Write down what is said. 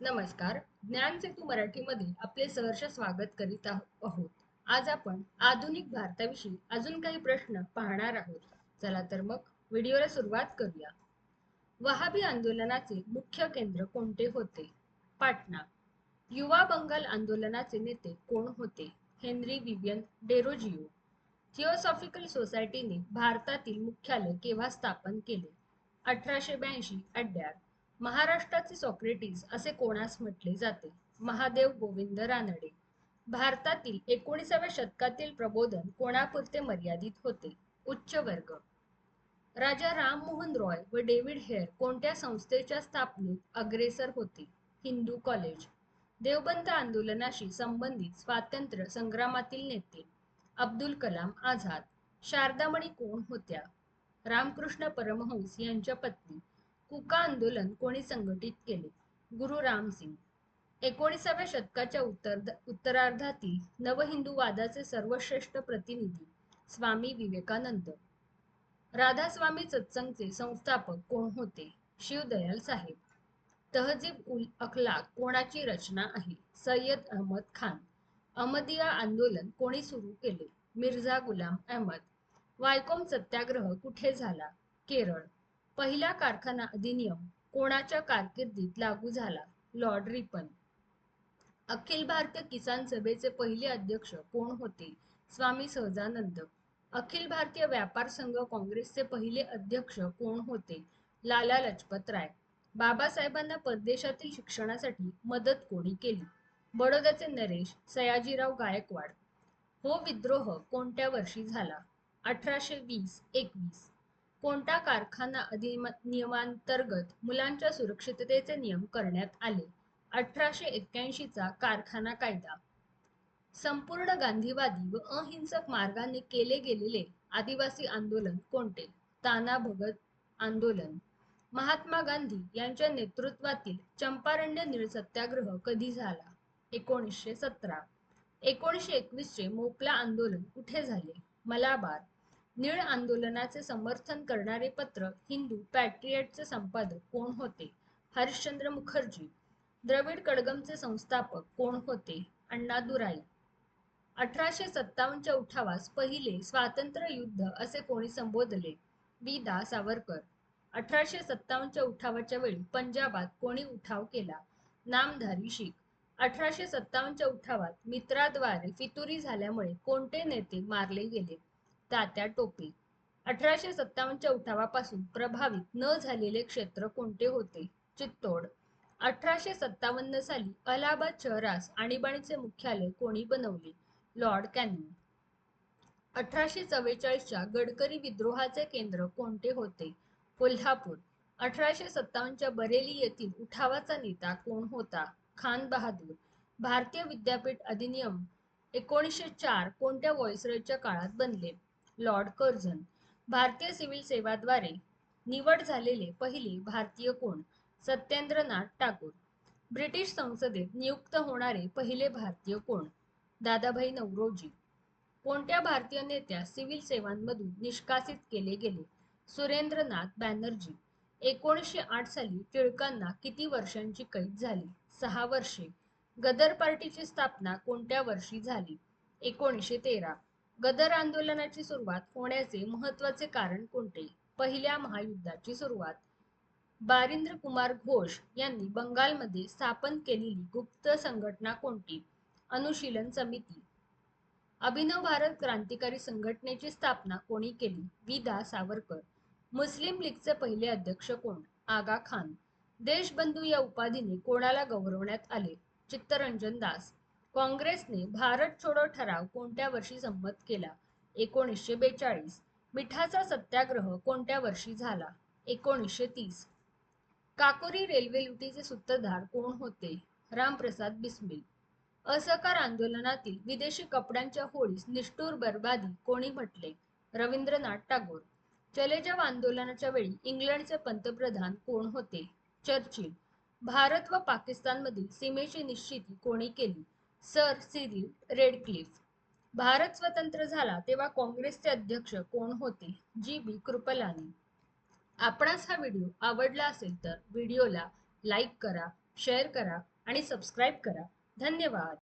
नमस्कार. ज्ञान सेतू मराठीमध्ये आपले सहर्ष स्वागत करीत आहोत. आज आपण आधुनिक भारताविषयी अजून काही प्रश्न पाहणार आहोत. चला तर मग व्हिडिओला सुरुवात करूया. वहाबी आंदोलनाचे मुख्य केंद्र कोणते होते? पाटणा. युवा बंगाल आंदोलनाचे नेते कोण होते? हेनरी विवियन डेरोजिओ थिओसॉफिकल सोसायटीने भारतातील मुख्यालय केव्हा स्थापन केले? अठराशे ब्याऐंशी अड्ड्यात. महाराष्ट्राचे सॉक्रेटिस असे कोणास म्हटले जाते? महादेव गोविंद रानडे. भारतातील एकोणीसाव्या शतकातील प्रबोधन कोणापुरते मर्यादित होते? उच्च वर्ग. राजा राममोहन रॉय व डेव्हिड हेअर कोणत्या संस्थेच्या स्थापनेत अग्रेसर होते? हिंदू कॉलेज. देवबंद आंदोलनाशी संबंधित स्वातंत्र्य संग्रामातील नेते. अब्दुल कलाम आझाद. शारदामणी कोण होत्या? रामकृष्ण परमहंस यांच्या पत्नी कुका आंदोलन कोणी संघटित केले? गुरु राम सिंग. एकोणीसाव्या शतकाच्या उत्तर उत्तरार्धातील नवहिंदूवादाचे सर्वश्रेष्ठ प्रतिनिधी स्वामी विवेकानंद. राधास्वामी सत्संगचे संस्थापक कोण होते? शिवदयाल साहेब. तहजीब उल अखलाक कोणाची रचना आहे? सय्यद अहमद खान. अहमदिया आंदोलन कोणी सुरू केले? मिर्झा गुलाम अहमद. वायकोम सत्याग्रह कुठे झाला? केरळ. पहिला कारखाना अधिनियम कोणाच्या कारकिर्दीत लागू झाला? Lord Ripon. अखिल भारतीय किसान सभेचे पहिले अध्यक्ष कोण होते? स्वामी सहजानंद. अखिल भारतीय व्यापार संघ काँग्रेसचे पहिले अध्यक्ष कोण होते? लाला लजपत राय. बाबासाहेबांना परदेशातील शिक्षणासाठी मदत कोणी केली? बडोद्याचे नरेश सयाजीराव गायकवाड. हो विद्रोह कोणत्या वर्षी झाला? अठराशे वीस एकवीस. कोणता कारखाना अधिनियमांतर्गत मुलांच्या सुरक्षिततेचे नियम करण्यात आले? अठराशे एक्क्याऐंशीचा कारखाना कायदा. संपूर्ण गांधीवादी व अहिंसक मार्गाने केले गेलेले आदिवासी आंदोलन कोणते? ताना भगत आंदोलन. महात्मा गांधी यांच्या नेतृत्वातील चंपारण्य नीळ सत्याग्रह कधी झाला? एकोणीसशे सतरा. एकोणीसशे एकवीस चे आंदोलन कुठे झाले? मलाबार. निळ आंदोलनाचे समर्थन करणारे पत्र हिंदू पॅट्रियटचे संपादक कोण होते? हरिश्चंद्र मुखर्जी. द्रविड कडगमचे संस्थापक कोण होते? अण्णादुराई अठराशे सत्तावन्नच्या उठावास पहिले स्वातंत्र्य युद्ध असे कोणी संबोधले? बी दा. सावरकर. अठराशे सत्तावन्नच्या उठावाच्या वेळी पंजाबात कोणी उठाव केला? नामधारी शीख. अठराशे सत्तावन्नच्या उठावात मित्राद्वारे फितुरी झाल्यामुळे कोणते नेते मारले गेले? तात्या टोपे. अठराशे सत्तावन्नच्या उठावापासून प्रभावित न झालेले क्षेत्र कोणते होते? चित्तोड. अठराशे सत्तावन्न साली अलाहाबाद शहरास आणीबाणीचे मुख्यालय कोणी बनवले? Lord Canning. अठराशे चव्वेचाळीसच्या गडकरी विद्रोहाचे केंद्र कोणते होते? कोल्हापूर. अठराशे सत्तावन्नच्या बरेली येथील उठावाचा नेता कोण होता? खान बहादूर. भारतीय विद्यापीठ अधिनियम एकोणीसशे चार कोणत्या व्हॉइसरॉयच्या काळात बनले? लॉर्ड कर्झन भारतीय सिव्हिल सेवाद्वारे निवड झालेले पहिले भारतीय कोण? सत्येंद्रनाथ टागोर. ब्रिटिश संसदेत नियुक्त होणारे पहिले भारतीय कोण? दादाभाई नवरोजी. कोणत्या भारतीय नेत्या सिव्हिल सेवांमधून निष्कासित केले गेले? सुरेंद्रनाथ बॅनर्जी. एकोणीसशे आठ साली टिळकांना किती वर्षांची कैद झाली? सहा वर्षे. गदर पार्टीची स्थापना कोणत्या वर्षी झाली? एकोणीसशे तेरा. गदर आंदोलनाची सुरुवात होण्याचे महत्त्वाचे कारण कोणते? पहिल्या महायुद्धाची सुरुवात. बारिंद्र कुमार घोष यांनी बंगालमध्ये स्थापन केलेली गुप्त संघटना कोणती? अनुशीलन समिती. अभिनव भारत क्रांतिकारी संघटनेची स्थापना कोणी केली? विदा सावरकर. मुस्लिम लीगचे पहिले अध्यक्ष कोण? आगा खान. देशबंधू या उपाधीने कोणाला गौरवण्यात आले? चित्तरंजन दास. काँग्रेसने भारत छोडो ठराव कोणत्या वर्षी संमत केला? एकोणीसशे बेचाळीस. मिठाचा सत्याग्रह कोणत्या वर्षी झाला? एकोणीसशे तीस. काकोरी रेल्वे लुटीचे सूत्रधार कोण होते? रामप्रसाद बिस्मिल. असहकार आंदोलनातील विदेशी कपड्यांच्या होळीस निष्ठूर बर्बादी कोणी म्हटले? रवींद्रनाथ टागोर. चलेजाव आंदोलनाच्या वेळी इंग्लंडचे पंतप्रधान कोण होते? चर्चिल. भारत व पाकिस्तानमधील सीमेची निश्चिती कोणी केली? सर सिरी रेडक्लिफ भारत स्वतंत्र झाला तेव्हा काँग्रेसचे अध्यक्ष कोण होते? G B Kripalani. आपणास हा व्हिडिओ आवडला असेल तर व्हिडिओला लाईक करा शेअर करा आणि सबस्क्राईब करा. धन्यवाद.